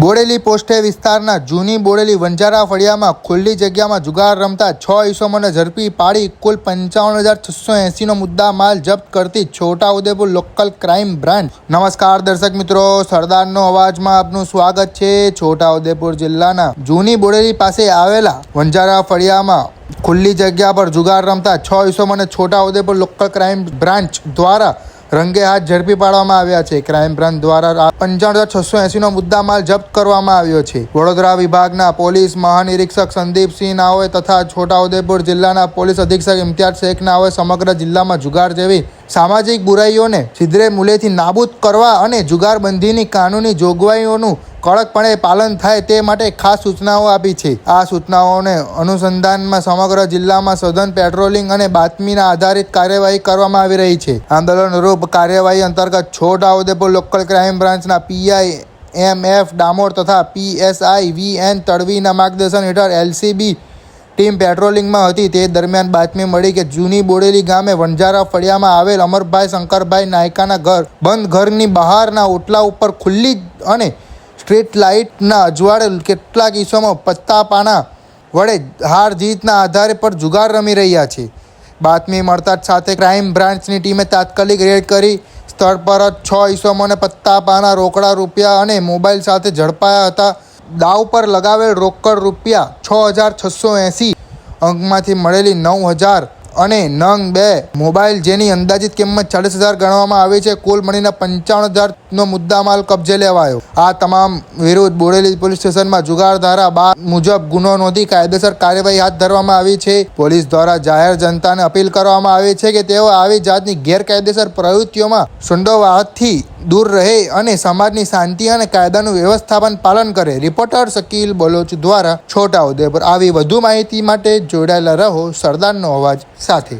બોડેલી પોસ્ટે વિસ્તારના જૂની બોડેલી વંજારા ફળિયામાં ખુલ્લી જગ્યામાં જુગાર રમતા છ ઈસમોને ઝડપી પાડી કુલ પંચાવન હજાર છસો એંસીનો મુદ્દા માલ જપ્ત કરતી છોટાઉદેપુર લોકલ ક્રાઇમ બ્રાન્ચ. નમસ્કાર દર્શક મિત્રો, સરદારનો અવાજમાં આપનું સ્વાગત છે. છોટાઉદેપુર જિલ્લાના જૂની બોડેલી પાસે આવેલા વંજારા ફળિયામાં ખુલ્લી જગ્યા પર જુગાર રમતા છ ઈસમોને છોટાઉદેપુર લોકલ ક્રાઇમ બ્રાન્ચ દ્વારા રંગે હાથ ઝડપી પાડવામાં આવ્યા છે. ક્રાઇમ બ્રાન્ચ દ્વારા પંચાણ હજાર છસો એંસીનો મુદ્દામાલ જપ્ત કરવામાં આવ્યો છે. વડોદરા વિભાગના પોલીસ મહાનિરીક્ષક સંદીપસિંહ નાઓએ તથા છોટાઉદેપુર જિલ્લાના પોલીસ અધિક્ષક ઇમ્તિયાઝ શેખ નાઓએ સમગ્ર જિલ્લામાં જુગાર જેવી સામાજિક બુરાઈઓને છિદ્રે મૂલેથી નાબૂદ કરવા અને જુગારબંધીની કાનૂની જોગવાઈઓનું કડકપણે પાલન થાય તે માટે ખાસ સૂચનાઓ આપી છે. આ સૂચનાઓને અનુસંધાનમાં સમગ્ર જિલ્લામાં સઘન પેટ્રોલિંગ અને બાતમીના આધારિત કાર્યવાહી કરવામાં આવી રહી છે. આંદોલનરૂપ કાર્યવાહી અંતર્ગત છોટાઉદેપુર લોકલ ક્રાઇમ બ્રાન્ચના પીઆઈ એમ એફ, ડામોર તથા પીએસઆઈ વી એન તડવીના માર્ગદર્શન હેઠળ એલસીબી ટીમ પેટ્રોલિંગમાં હતી. તે દરમિયાન બાતમી મળી કે જૂની બોડેલી ગામે વંજારા ફળિયામાં આવેલ અમરભાઈ શંકરભાઈ નાયકાના ઘર બંધ ઘરની બહારના ઓટલા ઉપર ખુલ્લી અને સ્ટ્રીટ લાઇટના અજવાળે કેટલાક ઈસમો પત્તા પાના વડે હાર જીતના આધારે પર જુગાર રમી રહ્યા છે. બાતમી મળતા જ સાથે ક્રાઇમ બ્રાન્ચની ટીમે તાત્કાલિક રેડ કરી સ્થળ પર જ છ ઈસમોને પત્તા પાના રોકડા રૂપિયા અને મોબાઈલ સાથે ઝડપાયા હતા. દાવ પર લગાવેલ રોકડ રૂપિયા છ હજાર છસો એંસી અંકમાંથી મળેલી નવ હજાર અને નંગ બે. મોબાઈલ જેની અંદાજિત કિંમત ચાલીસ હજાર ગણવામાં આવી છે. કુલ મળીને પંચાવન હજારનો મુદ્દામાલ કબજે લેવાયો. આ તમામ વિરુદ્ધ બોડેલી પોલીસ સ્ટેશનમાં જુગાર ધારા બાર મુજબ ગુનો નોંધી કાયદેસર કાર્યવાહી હાથ ધરવામાં આવી છે. પોલીસ દ્વારા જાહેર જનતાને અપીલ કરવામાં આવી છે કે તેઓ આવી જાતની ગેરકાયદેસર પ્રવૃત્તિઓમાં સંડોવાથી દૂર રહે અને સમાજની શાંતિ અને કાયદાનું વ્યવસ્થાપન પાલન કરે. રિપોર્ટર શકીલ બલોચ દ્વારા છોટાઉદેપુર આવી વધુ માહિતી માટે જોડાયેલા રહો સરદારનો અવાજ સાથે.